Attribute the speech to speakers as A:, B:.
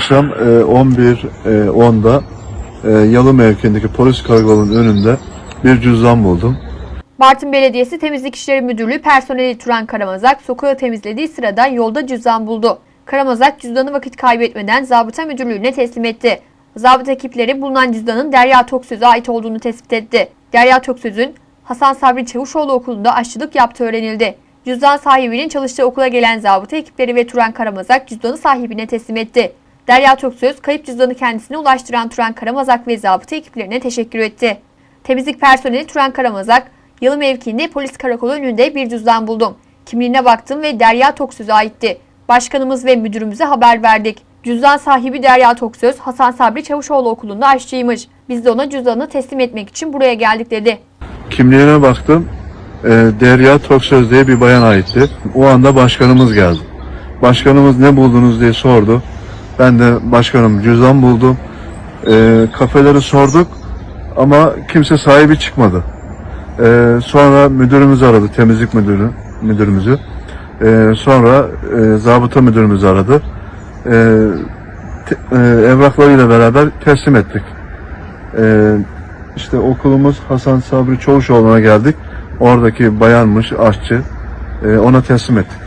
A: akşam e, 11.10'da e, Yalı mevkiindeki polis karakolunun önünde bir cüzdan buldum.
B: Bartın Belediyesi Temizlik İşleri Müdürlüğü personeli Turan Karamazak sokağı temizlediği sırada yolda cüzdan buldu. Karamazak cüzdanı vakit kaybetmeden zabıta müdürlüğüne teslim etti. Zabıta ekipleri bulunan cüzdanın Derya Toksöz'e ait olduğunu tespit etti. Derya Toksöz'ün Hasan Sabri Çavuşoğlu okulunda aşçılık yaptığı öğrenildi. Cüzdan sahibinin çalıştığı okula gelen zabıta ekipleri ve Turan Karamazak cüzdanı sahibine teslim etti. Derya Toksöz kayıp cüzdanı kendisine ulaştıran Turan Karamazak ve zabıta ekiplerine teşekkür etti. Temizlik personeli Turan Karamazak, Yalı mevkiinde polis karakolu önünde bir cüzdan buldum. Kimliğine baktım ve Derya Toksöz'e aitti. Başkanımız ve müdürümüze haber verdik. Cüzdan sahibi Derya Toksöz, Hasan Sabri Çavuşoğlu okulunda aşçıymış. Biz de ona cüzdanını teslim etmek için buraya geldik dedi.
A: Kimliğine baktım. E, Derya Toksöz diye bir bayan aitti. O anda başkanımız geldi. Başkanımız ne buldunuz diye sordu. Ben de başkanım cüzdan buldum. E, kafeleri sorduk ama kimse sahibi çıkmadı. E, sonra müdürümüz aradı, temizlik müdürü, müdürümüzü. E, sonra e, zabıta müdürümüz aradı. E, te- e, evraklarıyla beraber teslim ettik. E, işte okulumuz Hasan Sabri Çavuşoğlu'na geldik. Oradaki bayanmış, aşçı. E, ona teslim ettik.